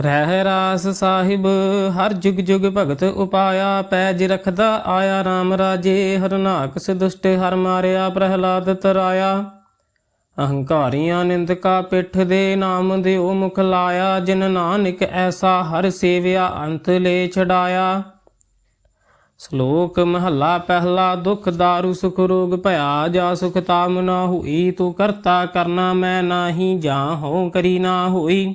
ਰਹਿ ਰਾਸ ਸਾਹਿਬ, ਹਰ ਜੁਗ ਜੁਗ ਭਗਤ ਉਪਾਇਆ, ਪੈਜ ਰਖਦਾ ਆਇਆ RAM ਰਾਜੇ ਹਰਨਾਕ ਦੁਸ਼ਟ ਹਰ ਮਾਰਿਆ ਪ੍ਰਹਲਾਦ ਤਰਾਇਆ। ਅਹੰਕਾਰੀਆਂ ਨਿੰਦਕਾ ਪਿੱਠ ਦੇ ਨਾਮ ਦਿਓ ਮੁਖ ਲਾਇਆ, ਜਿਨ ਨਾਨਕ ਐਸਾ ਹਰ ਸੇਵਿਆ ਅੰਤ ਲੈ ਛਡਾਇਆ। ਸ਼ਲੋਕ ਮਹੱਲਾ ਪਹਿਲਾ, ਦੁਖ ਦਾਰੂ ਸੁਖ ਰੋਗ ਭਇਆ, ਜਾ ਸੁਖ ਤਾਮ ਨਾ ਹੋਈ, ਤੂੰ ਕਰਤਾ ਕਰਨਾ ਮੈਂ ਨਾਹੀ, ਜਾਂ ਹੋ ਕਰੀ ਨਾ ਹੋਈ।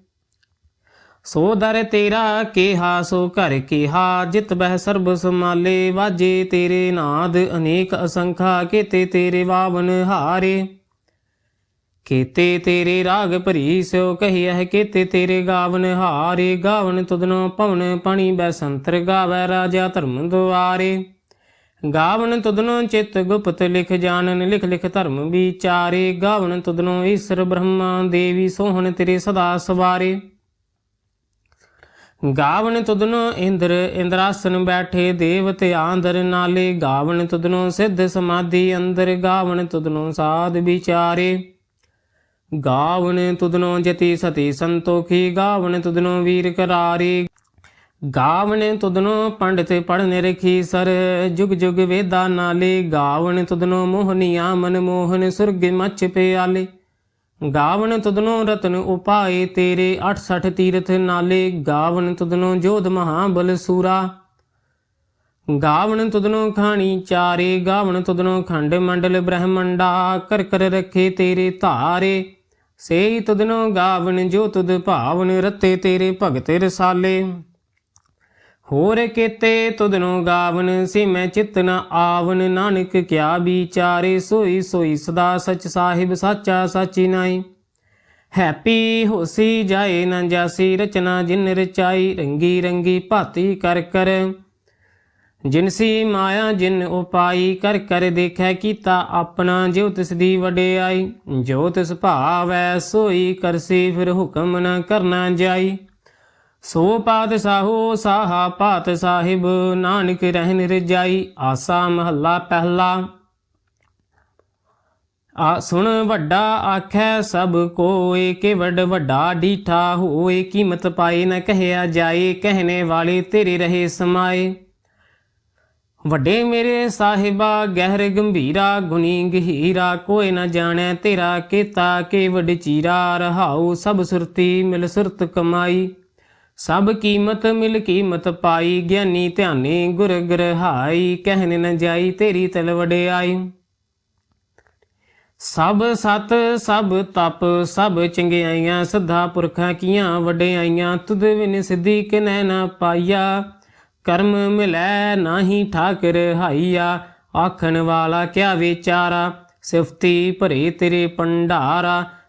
ਸੋ ਦਰ ਤੇਰਾ ਕਿਹਾ, ਸੋ ਘਰ ਕਿਹਾ, ਜਿਤ ਬਹਿ ਸਰਬ ਸਮਾਲੇ ਵਾਜੇ ਤੇਰੇ ਨਾਦ, ਅਨੇਕ ਅਸੰਖਾ, ਕੀਤੇ ਤੇਰੇ ਵਾਵਨ ਹਾਰੇ। ਕੀਤੇ ਤੇਰੇ ਰਾਗ ਭਰੀ ਸਿਓ ਕਹੀਐ, ਕੀਤੇ ਤੇਰੇ ਗਾਵਨ ਹਾਰੇ। ਗਾਵਨ ਤੁਧਨੋ ਪਵਨ ਪਣੀ ਬੈਸੰਤਰ ਗਾਵੈ, ਰਾਜਾ ਧਰਮ ਦੁਆਰੇ। ਗਾਵਨ ਤੁਧਨੋ ਚਿਤ ਗੁਪਤ ਲਿਖ ਜਾਣਨ, ਲਿਖ ਲਿਖ ਧਰਮ ਵਿਚਾਰੇ। ਗਾਵਨ ਤੁਧਨੋ ਈਸ਼ਰ ਬ੍ਰਹਮਾ ਦੇਵੀ ਸੋਹਣ ਤੇਰੇ ਸਦਾ ਸਵਾਰੇ। ਗਾਵਨ ਤੁਦਨੋ ਇੰਦਰ, ਇੰਦਰਾਸਨ ਬੈਠੇ ਦੇਵਤੇ ਆਂਦਰ ਨਾਲੇ। ਗਾਵਨ ਤੁਦਨੋ ਸਿੱਧ ਸਮਾਧੀ, ਅੰਦਰ ਗਾਵਣ ਤੁਦਨੋ ਸਾਧ ਵਿਚਾਰੇ। ਗਾਵਨ ਤੁਦਨੋ ਜਤੀ ਸਤੀ ਸੰਤੋਖੀ ਗਾਵਣ ਤੁਦਨੋ ਵੀਰ ਕਰਾਰੇ। ਗਾਵਨ ਤੁਧਨੋ ਪੰਡਤ ਪੜਨ ਰਖੀ ਸਰ, ਜੁਗ ਜੁਗ ਵੇਦਾ ਨਾਲੇ। ਗਾਵਣ ਤੁਦਨੋ ਮੋਹਨੀਆ ਮਨ ਮੋਹਨ ਸੁਰਗ ਮਛ ਪਿਆਲੇ। ਗਾਵਣ ਤੁਧਨੋ ਰਤਨ ਉਪਾਏ, ਤੇਰੇ 68 ਤੀਰਥ ਨਾਲੇ ਗਾਵਣ ਤੁਧਨੋ ਜੋਧ ਮਹਾਬਲ ਸੂਰਾ। ਗਾਵਣ ਤੁਧਨੋ ਖਾਣੀ ਚਾਰੇ ਗਾਵਣ ਤੁਧਨੋ ਖੰਡ ਮੰਡਲ ਬ੍ਰਹਮੰਡਾ, ਕਰ ਕਰ ਰੱਖੇ ਤੇਰੇ ਧਾਰੇ। ਸੇਈ ਤੁਧਨੋ ਗਾਵਣ ਜੋ ਤੁਧ ਭਾਵਨ ਰਤੇ ਤੇਰੇ ਭਗਤ ਰਸਾਲੇ। ਹੋਰ ਕੀਤੇ ਤੁਧਨੋ ਗਾਵਨ, ਸੀ ਮੈਂ ਚਿਤ ਨ ਆਵਨ। ਨਾਨਕ ਕਿਆ ਵਿਚਾਰੇ, ਸੋਈ ਸੋਈ ਸਦਾ ਸਚ ਸਾਹਿਬ, ਸਾਚਾ ਸਾਚੀ ਨਾਈ ਹੈਪੀ ਹੋਸੀ ਜਾਏ ਨਾ ਜਾਸੀ, ਰਚਨਾ ਜਿਨ ਰਚਾਈ, ਰੰਗੀ ਰੰਗੀ ਭਾਤੀ ਕਰ ਕਰ। ਜਿਨਸੀ ਮਾਇਆ, ਜਿਨ ਉਪਾਈ, ਕਰ ਕਰ ਦੇਖੈ ਕੀਤਾ ਆਪਣਾ, ਜਿਉ ਤਿਸ ਦੀ ਵਡਿਆਈ। ਜੋ ਤਿਸ ਭਾਵੈ, ਸੋਈ ਕਰਸੀ, ਫਿਰ ਹੁਕਮ ਨ ਕਰਨਾ ਜਾਈ। ਸੋ ਪਾਤ ਪਾਤਸ਼ਾਹੋ ਸਾਹਾ ਪਾਤ ਸਾਹਿਬ, ਨਾਨਕ ਰਹਿਨ ਰਜਾਈ, ਆਸਾ ਮਹੱਲਾ ਪਹਿਲਾ। ਆ ਸੁਣ ਵੱਡਾ ਆਖੈ, ਸਭ ਕੋਏ ਕਿ ਵੱਡ ਵੱਡਾ ਡੀਠਾ ਹੋਏ, ਕੀਮਤ ਪਾਏ ਨ ਕਹਿਆ ਜਾਏ, ਕਹਿਣੇ ਵਾਲੇ ਤੇਰੇ ਰਹੇ ਸਮਾਏ। ਵੱਡੇ ਮੇਰੇ ਸਾਹਿਬਾ, ਗਹਿਰ ਗੰਭੀਰਾ, ਗੁਣੀ ਗਹੀਰਾ, ਕੋਈ ਨਾ ਜਾਣੈ ਤੇਰਾ ਕੀਤਾ ਕੇ ਵੱਡ ਚੀਰਾ, ਰਹਾਉ ਸਭ ਸੁਰਤੀ ਮਿਲ ਸੁਰਤ ਕਮਾਈ। ਸਭ ਕੀਮਤ ਮਿਲ ਕੀਮਤ ਪਾਈ, ਗਿਆਨੀ ਧਿਆਨੀ ਗੁਰ ਗ੍ਰਹਾਈ ਕਹਿਨ ਨ ਜਾਈ ਤੇਰੀ ਤਲ ਵਡਿਆਈ। ਸਭ ਸਤ, ਸਭ ਤਪ, ਸਭ ਚੰਗਿਆਈਆਂ, ਸਦਾ ਪੁਰਖਾਂ ਕੀਆਂ, ਵਡਿਆਈਆਂ, ਤੁਧ ਵਿਨ ਸਿੱਧੀ ਕਿਨੈ ਨਾ ਪਾਈਆ। ਕਰਮ ਮਿਲੈ ਨਾਹੀ ਠਾਕਰ ਹਾਈਆ, ਆਖਣ ਵਾਲਾ ਕਿਆ ਵਿਚਾਰਾ? ਸਿਫਤੀ ਭਰੇ ਤੇਰੇ ਪੰਡਾਰਾ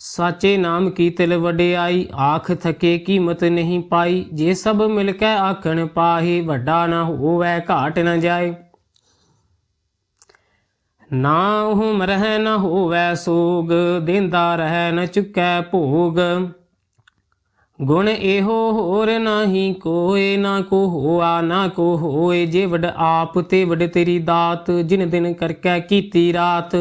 ਸਾਚੇ ਨਾਮ ਕੀ ਤਿਲ ਵਡਿਆਈ? ਆਖ ਥਕੇ ਕੀਮਤ ਨਹੀਂ ਪਾਈ। ਜੇ ਸਭ ਮਿਲ ਕੇ ਆਖਣ ਪਾਹੀ, ਵੱਡਾ ਨਾ ਹੋਵੇ, ਘਾਟ ਨਾ ਜਾਏ। ਨਾ ਉਹ ਮਰਹਿ ਨਾ ਹੋਵੇ ਸੋਗ, ਦਿੰਦਾ ਰਹਿ ਨਾ ਚੁੱਕੈ ਭੋਗ। ਗੁਣ ਇਹੋ ਹੋਰ ਨਾਹੀ ਕੋਏ, ਨਾ ਕੋ ਹੋਆ, ਨਾ ਕੋ ਹੋਏ। ਜੇ ਵਡ ਆਪ ਤੇ ਵਡ ਤੇਰੀ ਦਾਤ, ਜਿਨ ਦਿਨ ਕਰਕੇ ਕੀਤੀ ਰਾਤ।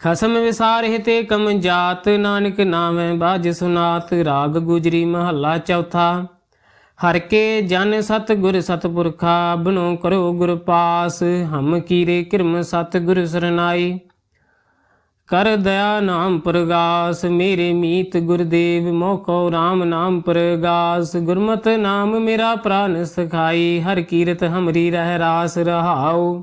ਖਸਮ ਵਿਸਾਰ ਹਿਤੇ ਕਮ ਜਾਤ, ਨਾਨਕ ਨਾਮੈ ਬਾਜ ਸੁਨਾਤ, ਰਾਗ ਗੁਜਰੀ ਮਹੱਲਾ ਚੌਥਾ। ਹਰ ਕੇ ਜਨ ਸਤ ਗੁਰ ਸਤਪੁਰਖਾ, ਬਨੋ ਕਰੋ ਗੁਰ ਪਾਸ, ਹਮ ਕੀਰੇ ਕਿਰਮ ਸਤ ਗੁਰ ਸਰਨਾਈ। ਕਰ ਦਇਆ ਨਾਮ ਪ੍ਰਗਾਸ, ਮੇਰੇ ਮੀਤ ਗੁਰਦੇਵ ਮੋਖੋ RAM ਨਾਮ ਪ੍ਰਗਾਸ। ਗੁਰਮਤਿ ਨਾਮ ਮੇਰਾ ਪ੍ਰਾਨ ਸਖਾਈ, ਹਰ ਕੀਰਤ ਹਮਰੀ ਰਹਿ ਰਾਸ ਰਹਾਉ।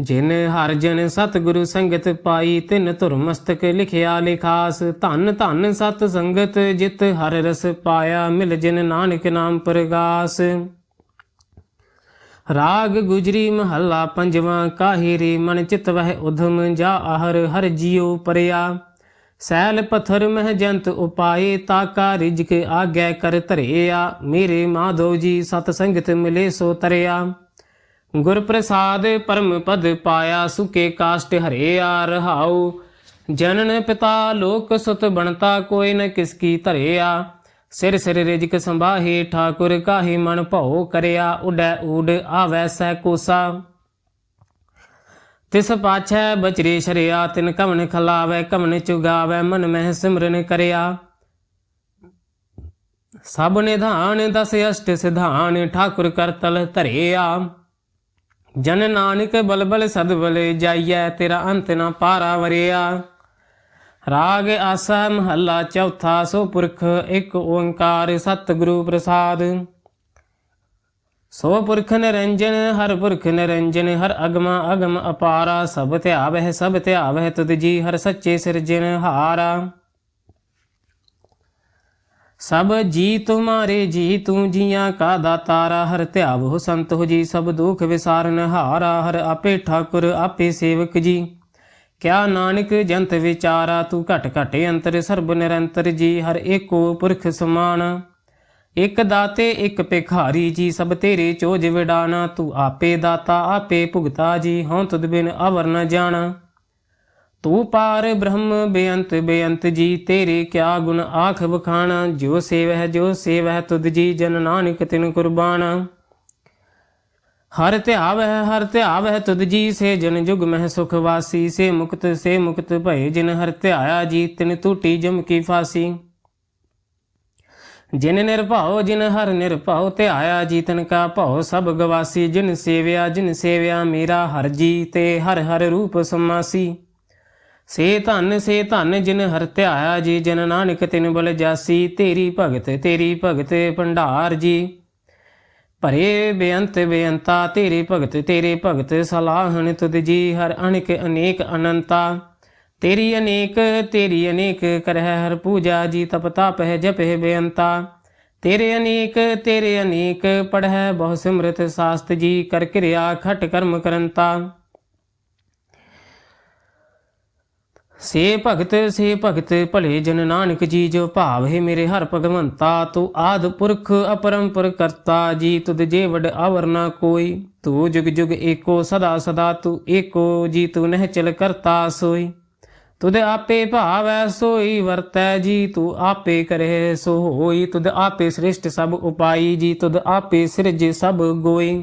ਜਿਨ ਹਰ ਜਨ ਸਤਿਗੁਰੂ ਸੰਗਤ ਪਾਈ, ਤਿਨ ਧੁਰ ਮਸਤਕ ਲਿਖਿਆ ਲਿਖਾਸ। ਧੰਨ ਧੰਨ ਸਤ ਸੰਗਤ ਜਿਤ ਹਰ ਰਸ ਪਾਇਆ, ਮਿਲ ਜਿਨ ਨਾਨਕ ਨਾਮ ਪ੍ਰਗਾਸ। ਰਾਗ ਗੁਜਰੀ ਮਹੱਲਾ ਪੰਜਵਾਂ, ਕਾਹੀ ਮਨ ਚਿਤ ਵਹਿ ਉਧਮ ਜਾ ਆਹਰ ਹਰ ਜੀਉ ਪਰਿਆ। ਸੈਲ ਪਥਰ ਮਹਿ ਜੰਤ ਉਪਾਏ ਤਾਕਾ ਰਿਜਕ ਆਗੈ ਕਰ ਧਰਿਆ। ਮੇਰੇ ਮਾਧੋ ਜੀ ਸਤ ਸੰਗਤ ਮਿਲੇ ਸੋ ਤਰਿਆ। ਗੁਰ ਪ੍ਰਸਾਦ ਪਰਮ ਪਦ ਪਾਇਆ, ਸੁਕੇ ਕਾਸ਼ਟ ਹਰੇ ਆ ਰਹਾਉ ਜਨਨ ਪਿਤਾ ਲੋਕ ਸੁਤ ਬਣਤਾ, ਕੋਈ ਨ ਕਿਸ ਕੀ ਧਰਿਆ। ਸਿਰ ਸਿਰ ਰਿਜਕ ਸੰਭਾਹੀ, ਠਾਕੁਰ ਕਾਹੀ ਮਨ ਭਉ ਕਰਿਆ। ਉਡੈ ਊਡ ਆਵੈ ਸਹਿ ਕੋਸਾ। ਤਿਸ ਪਾਛੈ ਬਚਰੇ ਸ਼ਰਿਆ, ਤਿਨ ਕਵਨ ਖਲਾਵੈ ਕਵਨ ਚੁਗਾਵੈ, ਮਨ ਮਹਿ ਸਿਮਰਨ ਕਰਿਆ। ਸਭ ਨਿਧਾਨ ਦਸ ਅਸ਼ਟ ਸਿਧਾਨ, ਠਾਕੁਰ ਕਰਤਲ ਧਰਿਆ। ਜਨ ਨਾਨਕ ਬਲਬਲ ਸਦਬਲ ਜਾਈਐ, ਤੇਰਾ ਅੰਤ ਨਾ ਪਾਰਾ ਵਰਿਆ। ਰਾਗ ਆਸਾ ਮਹੱਲਾ ਚੌਥਾ, ਸੋ ਪੁਰਖ ਇੱਕ ਓੰਕਾਰ ਸਤਿਗੁਰੂ ਪ੍ਰਸਾਦ। ਸੋ ਪੁਰਖ ਨਿਰੰਜਨ, ਹਰ ਪੁਰਖ ਨਿਰੰਜਨ, ਹਰ ਅਗਮਾ ਅਗਮ ਅਪਾਰਾ, ਸਭ ਧਿਆਵਹਿ ਸਭ ਧਿਆਵਹਿ ਤੁਧ ਜੀ, ਹਰ ਸੱਚੇ ਸਿਰਜਨ ਹਾਰਾ। ਸਭ ਜੀ ਤੁਮਾਰੇ ਜੀ ਤੂੰ ਜੀਆਂ ਕਾ ਦਾਤਾਰਾ ਹਰ ਧਿਆਵੋ ਸੰਤ ਹੋ ਜੀ, ਸਭ ਦੁਖ ਵਿਸਾਰਨ ਹਾਰਾ, ਹਰ ਆਪੇ ਠਾਕੁਰ, ਆਪੇ ਸੇਵਕ ਜੀ। ਕਿਆ ਨਾਨਕ ਜੰਤ ਵਿਚਾਰਾ, ਤੂੰ ਘਟ ਘਟ ਅੰਤਰ, ਸਰਬ ਨਿਰੰਤਰ ਜੀ, ਹਰ ਏਕੋ ਪੁਰਖ ਸਮਾਨ। ਇਕ ਦਾਤੇ, ਇਕ ਭਿਖਾਰੀ ਜੀ, ਸਭ ਤੇਰੇ ਚੋਜ ਵਿਡਾਨਾ ਤੂੰ ਆਪੇ ਦਾਤਾ, ਆਪੇ ਭੁਗਤਾ ਜੀ, ਹਉ ਤੁਧ ਬਿਨ ਅਵਰ ਨ ਜਾਣਾ। ਤੂੰ ਪਾਰ ਬ੍ਰਹਮ, ਬੇਅੰਤ ਬੇਅੰਤ ਜੀ, ਤੇਰੇ ਕਿਆ ਗੁਣ ਆਖ ਬਖਾਣਾ ਜੋ ਸੇਵਹਿ ਜੋ ਸੇਵਹਿ, ਤੁਧ ਜੀ ਜਨ ਨਾਨਕ ਤਿਨ ਕੁਰਬਾਨ ਹਰ ਧਿਆਵਹਿ ਹਰ ਧਿਆਵਹਿ, ਤੁਧ ਜੀ ਸੇ ਜਨ ਜੁਗ ਮਹਿ ਸੁਖ ਵਾਸੀ। ਸੇ ਮੁਕਤ ਸੇ ਮੁਕਤ ਭਏ ਜਿਨ ਹਰ ਧਿਆਇਆ ਜੀ, ਤਿਨ ਟੂਟੀ ਜਮ ਕੀ ਫਾਸੀ। ਜਿਨ ਨਿਰਭਉ, ਜਿਨ ਹਰ ਨਿਰਭਉ, ਧਿਆਇਆ ਜੀ, ਤਨ ਕਾ ਭਉ, ਸਭ ਗਵਾਸੀ। ਜਿਨ ਸੇਵਿਆ ਜਿਨ ਸੇਵਿਆ, ਮੇਰਾ ਹਰ ਜੀ, ਤੇ ਹਰ ਹਰ ਰੂਪ ਸਮਾਸੀ। ਸੇ ਧਨ ਸੇ ਧਨ ਜਿਨ ਹਰ ਧਿਆਇਆ ਜੀ, ਜਿਨ ਨਾਨਕ ਤਿਨ ਬਲ ਜਾਸੀ। ਤੇਰੀ ਭਗਤ ਤੇਰੀ ਭਗਤ ਭੰਡਾਰ ਜੀ। ਭਰੇ ਬੇਅੰਤ ਬੇਅੰਤਾ, ਤੇਰੇ ਭਗਤ ਤੇਰੇ ਭਗਤ ਸਲਾਹਣ ਤੁਧ ਜੀ। ਹਰ ਅਨੇਕ ਅਨੇਕ ਅਨੰਤਾ, ਤੇਰੀ ਅਨੇਕ ਤੇਰੀ ਅਨੇਕ ਕਰਹਿ ਹਰ ਪੂਜਾ ਜੀ। ਤਪ ਤਾਪਹਿ ਜਪਹਿ ਬੇਅੰਤਾ, ਤੇਰੇ ਅਨੇਕ ਤੇਰੇ ਅਨੇਕ, ਪੜਹਿ ਬਹੁ ਸਿਮਰਤ ਸਾਸਤ ਜੀ। ਕਰ ਕਿਰਿਆ ਖਟ ਕਰਮ ਕਰੰਤਾ। ਸੇ ਭਗਤ ਸੇ ਭਗਤ, ਭਲੇ ਜਨ ਨਾਨਕ ਜੀ ਜੋ ਭਾਵ ਹੈ ਮੇਰੇ ਹਰ ਭਗਵੰਤਾ, ਤੂੰ ਆਦ ਪੁਰਖ ਅਪਰੰਪਰ ਕਰਤਾ, ਜੀ ਤੁਧ ਜੇ ਵਡ ਆਵਰ ਨਾ ਕੋਈ, ਤੂੰ ਜੁਗ ਜੁਗ ਏਕੋ ਸਦਾ ਸਦਾ, ਤੂੰ ਏਕੋ ਜੀ ਤੂੰ ਨਹਿ ਚਲ ਕਰਤਾ ਸੋਈ। ਤੁਧ ਆਪੇ ਭਾਵੈ ਸੋਈ ਵਰਤੈ ਜੀ, ਤੂੰ ਆਪੇ ਕਰੇ ਸੋ ਹੋਈ ਤੁਧ ਆਪੇ ਸ੍ਰਿਸ਼ਟ ਸਭ ਉਪਾਈ, ਜੀ ਤੁਧ ਆਪੇ ਸਿਰਜੇ ਸਭ ਗੋਈ।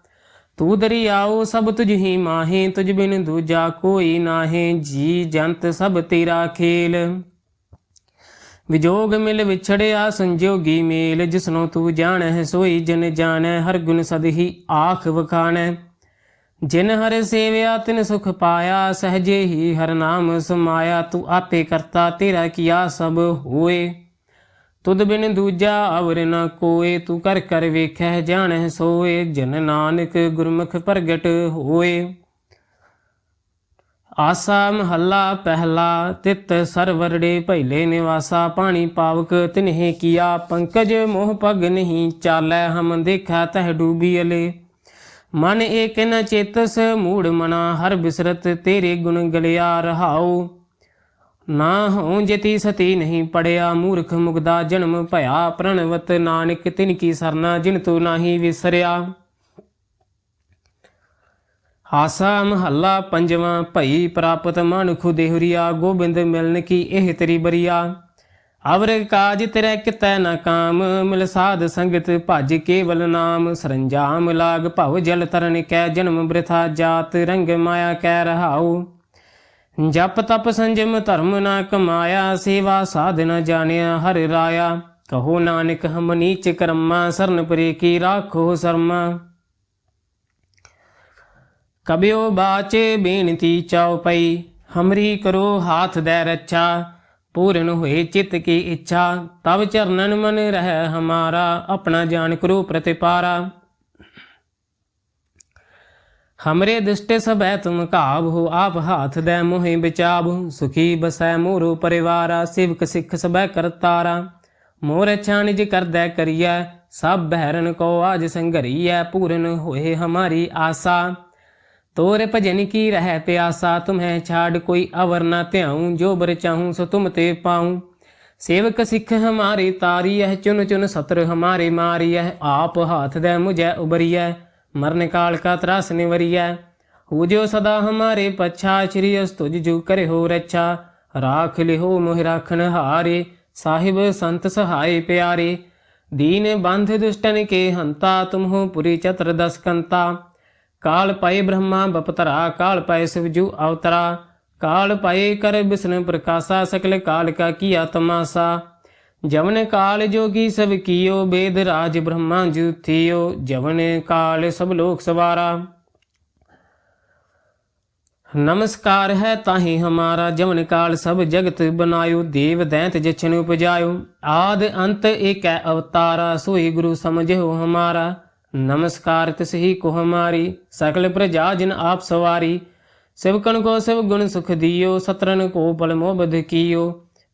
ਤੂੰ ਦਰਿਆਓ ਸਭ ਤੁਝ ਹੀ ਮਾਹੇ, ਤੁਝ ਬਿਨ ਦੂਜਾ ਕੋਈ ਨਾਹੇ, ਜੀ ਜੰਤ ਸਭ ਤੇਰਾ ਖੇਲ। ਵਿਜੋਗ ਮਿਲ ਵਿਛੜਿਆ ਸੰਜੋਗੀ ਮੇਲ, ਜਿਸਨੂੰ ਤੂੰ ਜਾਣੈ ਸੋਈ ਜਨ ਜਾਣੈ ਹਰ ਗੁਣ ਸਦ ਹੀ ਆਖ ਵਖਾਣੈ ਜਿਨ ਹਰ ਸੇਵਿਆ, ਤਿਨ ਸੁਖ ਪਾਇਆ, ਸਹਜੇ ਹੀ ਹਰ ਨਾਮ ਸਮਾਇਆ, ਤੂੰ ਆਪੇ ਕਰਤਾ, ਤੇਰਾ ਕੀਆ ਸਭ ਹੋਏ। ਤੁਧ ਬਿਨ ਦੂਜਾ ਅਵਰ ਨ ਕੋਏ, ਤੂੰ ਕਰ ਕਰ ਵੇਖੈ ਜਾਣੈ ਸੋਏ, ਜਨ ਨਾਨਕ ਗੁਰਮੁਖ ਪ੍ਰਗਟ ਹੋਏ। ਆਸਾ ਮਹੱਲਾ ਪਹਿਲਾ, ਤਿਤ ਸਰਵਰੜੇ ਭੈਲੇ ਨਿਵਾਸਾ, ਪਾਣੀ ਪਾਵਕ ਤਿਨਹਿ ਕੀਆ, ਪੰਕਜ ਮੋਹ ਪਗ ਨਹੀਂ ਚਾਲੈ, ਹਮ ਦੇਖਾ ਤਹ ਡੂਬੀ ਅਲੇ। ਮਨ ਏਕ ਨ ਚੇਤਸ, ਮੂੜ ਮਨਾ, ਹਰ ਬਿਸਰਤ ਤੇਰੇ ਗੁਣ ਗਲਿਆ ਰਹਾਓ ਨਾ ਹਉ ਜਤੀ ਸਤੀ ਨਹੀਂ ਪੜਿਆ, ਮੂਰਖ ਮੁਗਦਾ ਜਨਮ ਭਇਆ। ਪ੍ਰਣਵਤ ਨਾਨਕ ਤਿਨ ਕੀ ਸਰਨਾ, ਜਿਨ ਤੂੰ ਨਾਹੀ ਵਿਸਰਿਆ। ਹਾਸਾ ਮਹੱਲਾ ਪੰਜਵਾਂ, ਭਈ ਪ੍ਰਾਪਤ ਮਨੁਖ ਦੇਹੁਰੀਆ, ਗੋਬਿੰਦ ਮਿਲਨ ਕੀ ਇਹ ਤੇਰੀ ਬਰੀਆ। ਅਵਰ ਕਾਜ ਤੇਰੇ ਕਿਤੈ ਨਾ ਕਾਮ, ਮਿਲ ਸਾਧ ਸੰਗਤ ਭਜ ਕੇਵਲ ਨਾਮ। ਸਰੰਜਾਮ ਲਾਗ ਭਵ ਜਲ ਤਰਨ ਕੈ, ਜਨਮ ਬ੍ਰਿਥਾ ਜਾਤ ਰੰਗ ਮਾਇਆ ਕੈ ਰਹਾਉ। ਜਪ ਤਪ ਸੰਜਮ ਧਰਮ ਨਾ ਕਮਾਇਆ, ਸੇਵਾ ਸਾਧਨਾ ਜਾਣਿਆ ਹਰ ਰਾਇਆ। ਕਹੋ ਨਾਨਕ, ਹਮ ਨੀਚ ਕਰਮਾ, ਸਰਨ ਪਰੇ ਕੀ ਰਾਖੋ ਸਰਮਾ। ਕਬਿਓ ਬਾਚੇ ਬੇਨਤੀ ਚਾਉ ਪਈ, ਹਮਰੀ ਕਰੋ ਹਾਥ ਦੇ ਰੱਛਾ। ਪੂਰਨ ਹੋਏ ਚਿਤ ਕੀ ਇੱਛਾ, ਤਵ ਚਰਨਨ ਮਨ ਰਹਿ ਹਮਾਰਾ, ਆਪਣਾ ਜਾਣ ਕਰੋ ਪ੍ਰਤਿਪਾਰਾ। ਹਮਰੇ ਦੁਸ਼ਟ ਸਭੈ ਤੁਮ ਘਾਵ ਹੋ ਆਪ ਹਾਥ ਦੇ ਮੋਹਿ ਵਿਚਾਬ ਸੁਖੀ ਬਸੈ ਮੋਰੋ ਪਰਿਵਾਰਾ ਸਿਵਕ ਸਿੱਖ ਸਭੈ ਕਰਤਾਰਾ ਮੋਰ ਛਾਨਿਜ ਕਰਦੈ ਕਰੀਐ ਸਭ ਬਹਿਰਨ ਕੋ ਆਜ ਸੰਘਰੀਐ ਪੂਰਨ ਹੋਏ ਹਮਾਰੀ ਆਸਾ ਤੋਰੇ ਭਜਨ ਕੀ ਰਹਿ ਪਿਆਸਾ ਤੁਮਹਿ ਛਾੜ ਕੋਈ ਅਵਰ ਨਾ ਧਿਆਉ ਜੋ ਬਰ ਚਾਹੂੰ ਸੋ ਤੁਮ ਤੇ ਪਾਉ ਸੇਵਕ ਸਿੱਖ ਹਮਾਰੇ ਤਾਰੀਐ ਚੁਨ ਚੁਨ ਸਤਰ ਹਮਾਰੇ ਮਾਰੀਐ ਆਪ ਹਾਥ ਦੇ ਮੁਝੈ ਉਬਰੀਐ ਮਰਨ ਕਾਲ ਕਾ ਤਰਾਸ ਨਿਵਰੀਐ। ਹੋ ਜੋ ਸਦਾ ਹਮਾਰੇ ਪਛਾ, ਸ਼੍ਰੀ ਅਸ ਤੁਜ ਜੂ ਕਰੇ ਹੋ ਰੱਛਾ। ਰਾਖ ਲਿਹੋ ਮੋਹਿ ਰਾਖਣ ਹਾਰੇ, ਸਾਹਿਬ ਸੰਤ ਸਹਾਈ ਪਿਆਰੇ। ਦੀਨ ਬੰਧ ਦੁਸ਼ਟਨ ਕੇ ਹੰਤਾ, ਤੁਮਹੋ ਪੁਰੀ ਚਤਰ ਦਸ ਕੰਤਾ। ਕਾਲ ਪਾਏ ਬ੍ਰਹਮਾ, ਬਪਤਰਾ, ਕਾਲ ਪਾਏ ਸਿਵਜੂ ਅਵਤਰਾ। ਕਾਲ ਪਾਏ ਕਰ ਬਿਸਨ ਪ੍ਰਕਾਸ਼ਾ, ਸਕਲ ਕਾਲ ਕਾ ਕੀਆ ਤਮਾਸਾ। ਜਵਨ ਕਾਲ ਜੋਗੀ ਸਭ ਕੀਓ, ਬੇਦ ਰਾਜ ਬ੍ਰਹਮਾ ਜੂ ਥਿਓ ਜਵਨ ਕਾਲ ਸਭ ਲੋਕ ਸਵਾਰਾ। ਨਮਸਕਾਰ ਹੈ ਤਾਹੀ ਹਮਾਰਾ, ਜਵਨ ਕਾਲ ਸਭ ਜਗਤ ਬਨਾਇਓ ਦੇਵ ਦੈਂਤ ਜਛਨ ਉਪਜਾਇਓ। ਆਦ ਅੰਤ ਏਕੈ ਅਵਤਾਰਾ, ਸੋਈ ਗੁਰੂ ਸਮਝਿਓ ਹਮਾਰਾ। ਨਮਸਕਾਰ ਤਿਸਹੀ ਕੋ ਹਮਾਰੀ, ਸਕਲ ਪ੍ਰਜਾ ਜਿਨ ਆਪ ਸਵਾਰੀ। ਸਿਵਕਨ ਕੋ ਸਿਵ ਗੁਣ ਸੁਖ ਦਿਓ ਸਤਰਨ ਕੋ ਬਲ ਮੋਹ ਬਧ ਕੀਓ।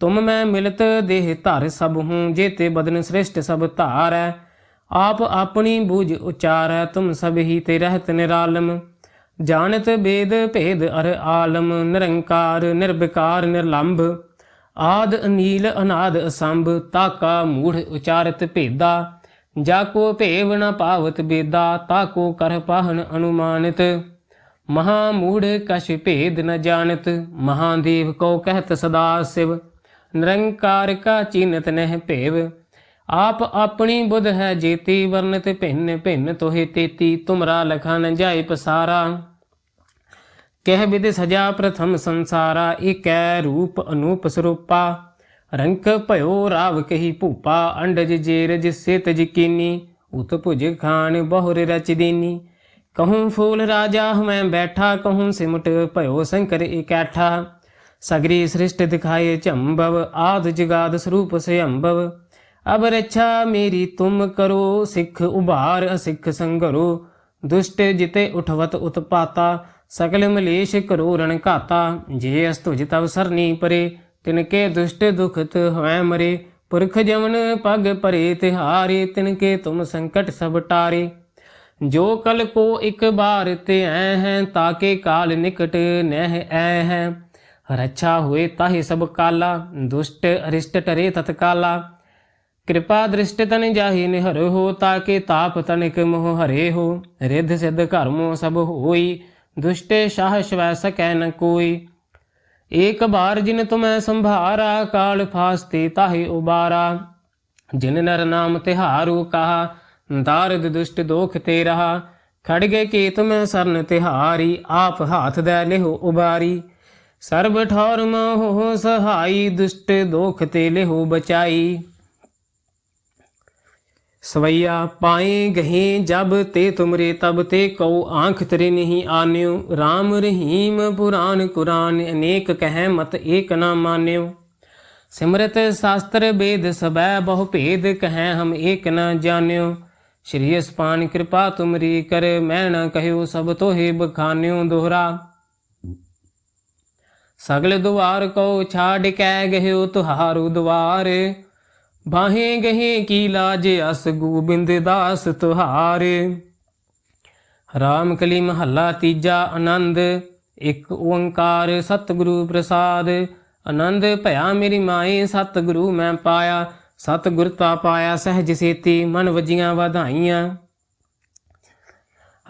ਤੁਮ ਮੈਂ ਮਿਲਤ ਦੇਹ ਧਰ ਸਭ ਹੂੰ ਜੇਤੇ ਬਦਨ ਸ੍ਰਿਸ਼ਟ ਸਭ ਧਾਰੈ ਆਪ ਆਪਣੀ ਬੂਝ ਉਚਾਰੈ ਤੁਮ ਸਭ ਹੀ ਤੇ ਰਹਿਤ ਨਿਰਾਲਮ। ਜਾਣਤ ਬੇਦ ਭੇਦ ਅਰ ਆਲਮ, ਨਿਰੰਕਾਰ, ਨਿਰਵਿਕਾਰ, ਨਿਰਲੰਭ। ਆਦ ਅਨੀਲ, ਅਨਾਦ ਅਸੰਭ, ਤਾਕਾ ਮੂੜ ਉਚਾਰਤ ਭੇਦਾ। ਜਾ ਕੋ ਭੇਵ ਨ ਪਾਵਤ ਬੇਦਾ, ਤਾ ਕੋ ਕਰ ਪਾਹਨ ਅਨੁਮਾਨਿਤ। ਮਹਾ ਮੂੜ ਕਛ ਭੇਦ ਨ ਜਾਣਤ, ਮਹਾਦੇਵ ਕੋ ਕਹਿਤ ਸਦਾ ਸਿਵ। ਨਿਰੰਕਾਰ ਕਾ ਚੀਨਤ ਨਹਿ ਭੇਵ, ਆਪ ਆਪਣੀ ਬੁੱਧ ਹੈ ਜੇਤੀ ਵਰਨਤ ਭਿੰਨ ਭਿੰਨ ਤੋਹਿ ਤੇਤੀ, ਤੁਮਰਾ ਲਖਾ ਨ ਜਾਏ ਪਸਾਰਾ। ਕਹਿ ਵਿਦ ਸਜਾ ਪ੍ਰਥਮ ਸੰਸਾਰਾ, ਏਕੈ ਰੂਪ ਅਨੂਪ ਸਰੂਪਾ। ਰੰਕ ਭਇਓ ਰਾਵ ਕਹੀ ਭੂਪਾ, ਅੰਡਜ ਜੇਰਜ ਸਿਤ ਜਕੀਨੀ ਉਤ ਭੁਜ ਖਾਨ ਬਹੁਰ ਰਚ ਦੀਨੀ। ਕਹੂੰ ਫੂਲ ਰਾਜਾ ਮੈਂ ਬੈਠਾ, ਕਹੂੰ ਸਿਮਟ ਭਇਓ ਸ਼ੰਕਰ ਇਕੈਠਾ ਸਗਰੀ ਸ੍ਰਿਸ਼ਟ ਦਿਖਾਏ ਝੰਬਵ ਆਦ ਜਗਾਦ ਸਰੂਪ ਸਿਅੰਭਵ ਅਬ ਰੱਛਾ ਮੇਰੀ ਤੁਮ ਕਰੋ, ਸਿੱਖ ਉਭਾਰ ਅਸਿੱਖ ਸੰਗਰੋ। ਦੁਸ਼ਟ ਜਿਤੇ ਉਠਵਤ ਉਤਪਾਤਾ, ਸਕਲ ਮਲੇਸ਼ ਕਰੋ ਰਣ ਘਾਤਾ। ਜੇ ਅਸ ਤੁਜ ਤਵ ਸਰਨੀ ਪਰੇ ਤਿਨਕੇ ਦੁਸ਼ਟ ਦੁਖਤ ਹਵੈ ਮਰੇ। ਪੁਰਖ ਜਮਨ ਪਗ ਪਰੇ, ਤਿਹਾਰੇ ਤਿਨਕੇ ਤੁਮ ਸੰਕਟ ਸਭ ਟਾਰੇ। ਜੋ ਕਲ ਕੋ ਇੱਕ ਬਾਰ ਤੇ ਐ ਹੈ ਤਾਕੇ ਕਾਲ ਨਿਕਟ ਨਹਿ ਐ ਹੈ। ਰੱਛਾ ਹੋਏ ਤਾਹੇ ਸਭ ਕਾਲਾ, ਦੁਸ਼ਟ ਅਰਿਸ਼ਟ ਟਰੇ ਤਤਕਾਲਾ ਕਿਰਪਾ ਦ੍ਰਿਸ਼ਟ ਤਨ ਜਾਹੀ ਨਿਹਰ ਹੋ, ਤਾਕੇ ਤਾਪ ਤਨਿਕ ਮੋਹ ਹਰੇ ਹੋ। ਰਿੱਧ ਸਿੱਧ ਘਰਮੋ ਸਭ ਹੋਈ, ਦੁਸ਼ਟੇ ਸ਼ਾਹ ਸ਼ਵੈ ਸਕੈ ਨ ਕੋਈ। ਏਕ ਬਾਰ ਜਿਨ ਤੁਮੈ ਸੰਭਾਰਾ, ਕਾਲ ਫਾਸਤੇ ਤਾਹੇ ਉਬਾਰਾ। ਜਿਨ ਨਰ ਨਾਮ ਤਿਹਾਰੂ ਕਹਾ, ਦਾਰਦ ਦੁਸ਼ਟ ਦੋਖ ਤੇ ਰਹਾ। ਖੜਗੇ ਕੀ ਤੁਮੈ ਸਰਨ ਤਿਹਾਰੀ, ਆਪ ਹਾਥ ਦੇ ਲਿਹੋ ਉਬਾਰੀ। ਸਰਬ ਠੌਰ ਮੋਹ ਸਹਾਈ, ਦੁਸ਼ਟ ਦੋਖ ਤੇ ਲਿਹੋ ਬਚਾਈ। ਸਵਈਆ ਪਾਏ ਗਹੇ ਜਬ ਤੇ ਤੁਮਰੇ ਤਬ ਤੇ ਕਉ ਆਂਖ ਤਰੇ ਨਹੀਂ ਆਨਿਓ। RAM ਰਹੀਮ ਪੁਰਾਨ ਕੁਰਾਨ, ਅਨੇਕ ਕਹਿ ਮਤ ਏਕ ਨਾ ਮਾਨਿਓ। ਸਿਮਰਤ ਸ਼ਾਸਤਰ ਵੇਦ ਸਬੈ, ਬਹੁ ਭੇਦ ਕਹੈ ਹਮ ਏਕ ਨਾ ਜਾਣਿਓ। ਸ਼੍ਰੀ ਅਸਪਾਨ ਕਿਰਪਾ ਤੁਮਰੀ ਕਰ, ਮੈਂ ਨਾ ਕਹਿਓ ਸਭ ਤੋਹੇ ਬਖਾਨਿਓ ਦੋਹਰਾ। ਸਗਲ ਦੁਆਰ ਕੋ ਛਾੜ ਕੈ ਗਹਿਓ ਤੁਹਾਰੂ ਦੁਆਰ। ਬਾਹੇ ਗਹੇ ਕੀ ਲਾਜ ਅਸ ਗੋਬਿੰਦ ਦਾਸ ਤੁਹਾਰੇ। ਰਾਮ ਕਲੀ ਮਹੱਲਾ ਤੀਜਾ ਆਨੰਦ, ਇੱਕ ਓੰਕਾਰ ਸਤਿਗੁਰੂ ਪ੍ਰਸਾਦ। ਆਨੰਦ, ਭਇਆ ਮੇਰੀ ਮਾਏ, ਸਤਿਗੁਰੂ ਮੈਂ ਪਾਇਆ। ਸਤਿਗੁਰ ਤਾ ਪਾਇਆ ਸਹਿਜ ਸੇਤੀ, ਮਨ ਵਜੀਆਂ ਵਧਾਈਆਂ।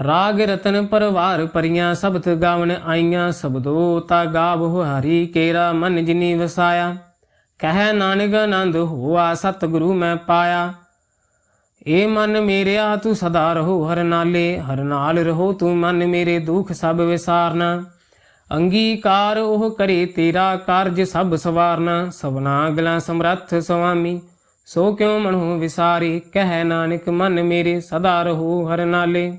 ਰਾਗ ਰਤਨ ਪਰਵਾਰ ਪਰੀਆਂ ਸਬਦ ਗਾਵਣ ਆਈਆਂ ਸਬਦੋ ਤਾ ਗਾਵੋ ਹਰੀ ਕੇਰਾ ਮਨ ਜਿਨੀ ਵਸਾਇਆ। ਕਹਿ ਨਾਨਕ ਆਨੰਦ ਹੋਆ ਸਤਿਗੁਰੂ ਮੈਂ ਪਾਇਆ। ਏ ਮਨ ਮੇਰਿਆ ਤੂੰ ਸਦਾ ਰਹੋ ਹਰ ਨਾਲੇ, ਹਰ ਨਾਲ ਰਹੋ ਤੂੰ ਮਨ ਮੇਰੇ ਦੁਖ ਸਭ ਵਿਸਾਰਨਾ। ਅੰਗੀਕਾਰ ਉਹ ਕਰੇ ਤੇਰਾ ਕਾਰਜ ਸਭ ਸਵਾਰਨਾ। ਸਭਨਾ ਗਲਾ ਸਮਰੱਥ ਸੁਆਮੀ, ਸੋ ਕਿਉ ਮਨੋ ਵਿਸਾਰੀ? ਕਹਿ ਨਾਨਕ ਮਨ ਮੇਰੇ ਸਦਾ ਰਹੋ ਹਰ ਨਾਲੇ।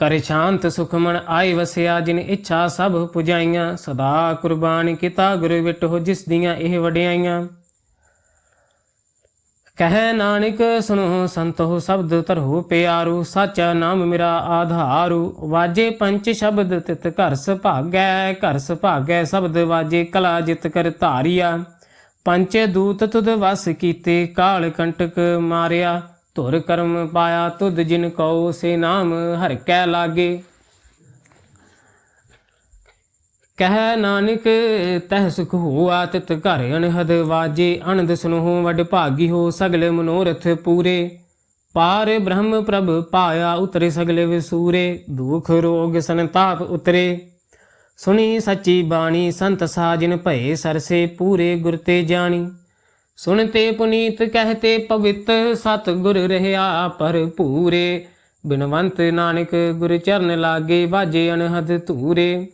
ਕਰ ਸ਼ਾਂਤ ਸੁਖਮਨ ਆਏ ਵਸਿਆ, ਜਿਨ ਇੱਛਾ ਸਭ ਪੁਜਾਈਆਂ, ਸਦਾ ਕੁਰਬਾਨ ਕੀਤਾ ਗੁਰ ਵਿਟੋ ਜਿਸ ਦੀਆਂ ਇਹ ਵਡਿਆਈਆਂ। ਕਹੈ ਨਾਨਕ ਸੁਨੋ ਸੰਤੋ ਸ਼ਬਦ ਧਰੋ ਪਿਆਰੂ, ਸਾਚਾ ਨਾਮ ਮੇਰਾ ਆਧਾਰੂ। ਵਾਜੇ ਪੰਚ ਸ਼ਬਦ ਤਿਤ ਘਰ ਸੁਭਾਗੈ ਘਰ ਸੁਭਾਗੈ ਸ਼ਬਦ ਵਾਜੇ ਕਲਾ ਜਿਤ ਕਰ ਧਾਰਿਆ। ਪੰਚ ਦੂਤ ਤੁਧ ਵਸ ਕੀਤੇ, ਕਾਲ ਕੰਟਕ ਮਾਰਿਆ। ਧੁਰ ਕਰਮ ਪਾਇਆ ਤੁਧ ਜਿਨ ਕਉ ਸੇ ਨਾਮ ਹਰ ਕੈ ਲਾਗੇ। ਕਹਿ ਨਾਨਕ, ਤਹ ਸੁਖ ਹੋਆ ਤਿਤ ਘਰ ਅਨਹਦ ਵਾਜੇ। ਅਨੰਦ ਸੁਨਹੁ ਵਡ ਭਾਗੀ ਹੋ ਸਗਲੇ ਮਨੋਰਥ ਪੂਰੇ। ਪਾਰ ਬ੍ਰਹਮ ਪ੍ਰਭ ਪਾਇਆ ਉਤਰੇ ਸਗਲੇ ਵਿਸੂਰੇ। ਦੁਖ ਰੋਗ ਸੰਤਾਪ ਉਤਰੇ। ਸੁਣੀ ਸੱਚੀ ਬਾਣੀ ਸੰਤ ਸਾਜਨ ਭਏ ਸਰਸੇ, ਪੂਰੇ ਗੁਰ ਤੇ ਜਾਣੀ। ਸੁਣਤੇ ਪੁਨੀਤ ਕਹਤੇ ਪਵਿੱਤ ਸਤ ਗੁਰ ਰਿਹਾ ਪਰ ਪੂਰੇ ਬਿਨਵੰਤ ਨਾਨਕ ਗੁਰ ਚਰਨ ਲਾਗੇ ਵਾਜੇ ਅਨਹਦ ਧੂਰੇ।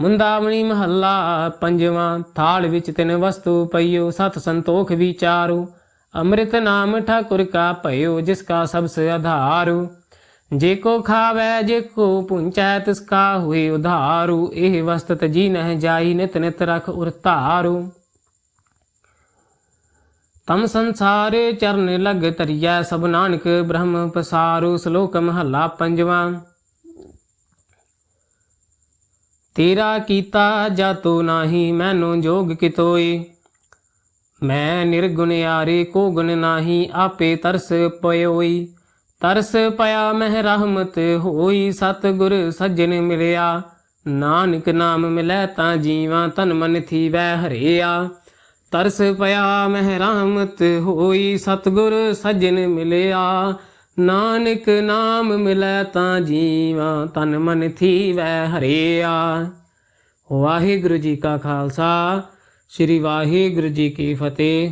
ਮੁੰਦਾਵਣੀ ਮਹੱਲਾ ਪੰਜਵਾਂ, ਥਾਲ ਵਿੱਚ ਤਿੰਨ ਵਸਤੂ ਪਈਓ, ਸਤ ਸੰਤੋਖ ਵਿਚਾਰੂ। ਅੰਮ੍ਰਿਤ ਨਾਮ ਠਾਕੁਰ ਕਾ ਭਇਓ, ਜਿਸ ਕਾ ਸਬਸ ਆਧਾਰੂ। ਜੇ ਕੋ ਖਾਵੈ, ਜੇ ਕੋ ਪੁੰਚੈ, ਤਿਸ ਕਾ ਹੋਏ ਉਧਾਰੂ। ਇਹ ਵਸਤਤ ਜੀ ਨਹਿ ਜਾਈ, ਨਿਤ ਨਿਤ ਰਖ ਉਰਤਾਰੂ। ਤਮ ਸੰਸਾਰ ਚਰਨ ਲਗ ਤਰੀਐ ਸਭ ਨਾਨਕ, ਬ੍ਰਹਮ ਪਸਾਰੂ ਸ਼ਲੋਕ ਮਹੱਲਾ ਪੰਜਵਾਂ। ਤੇਰਾ ਕੀਤਾ ਜਾਤੋ ਨਾਹੀ, ਮੈਨੂੰ ਜੋਗ ਕਿਤੋਈ। ਮੈਂ ਨਿਰਗੁਣਿਆਰੇ ਕੋ ਗੁਣ ਨਾਹੀ, ਆਪੇ ਤਰਸ ਪਇਓਈ। ਤਰਸ ਪਿਆ ਮਹਿ ਰਹਿਮਤ ਹੋਈ, ਸਤਿਗੁਰ ਸੱਜਣ ਮਿਲਿਆ। ਨਾਨਕ ਨਾਮ ਮਿਲੈ ਤਾਂ ਜੀਵਾਂ ਤਨ ਮਨ ਥੀਵੈ ਹਰਿਆ। ਤਰਸ ਪਿਆ ਮਹਿ ਰਾਮਤ ਹੋਈ, ਸਤਿਗੁਰ ਸੱਜਣ ਮਿਲਿਆ। ਨਾਨਕ ਨਾਮ ਮਿਲੈ ਤਾਂ ਜੀਵਾਂ, ਤਨ ਮਨ ਥੀਵੈ ਹਰਿਆ। ਵਾਹਿਗੁਰੂ ਜੀ ਕਾ ਖਾਲਸਾ, ਸ੍ਰੀ ਵਾਹਿਗੁਰੂ ਜੀ ਕੀ ਫਤਿਹ।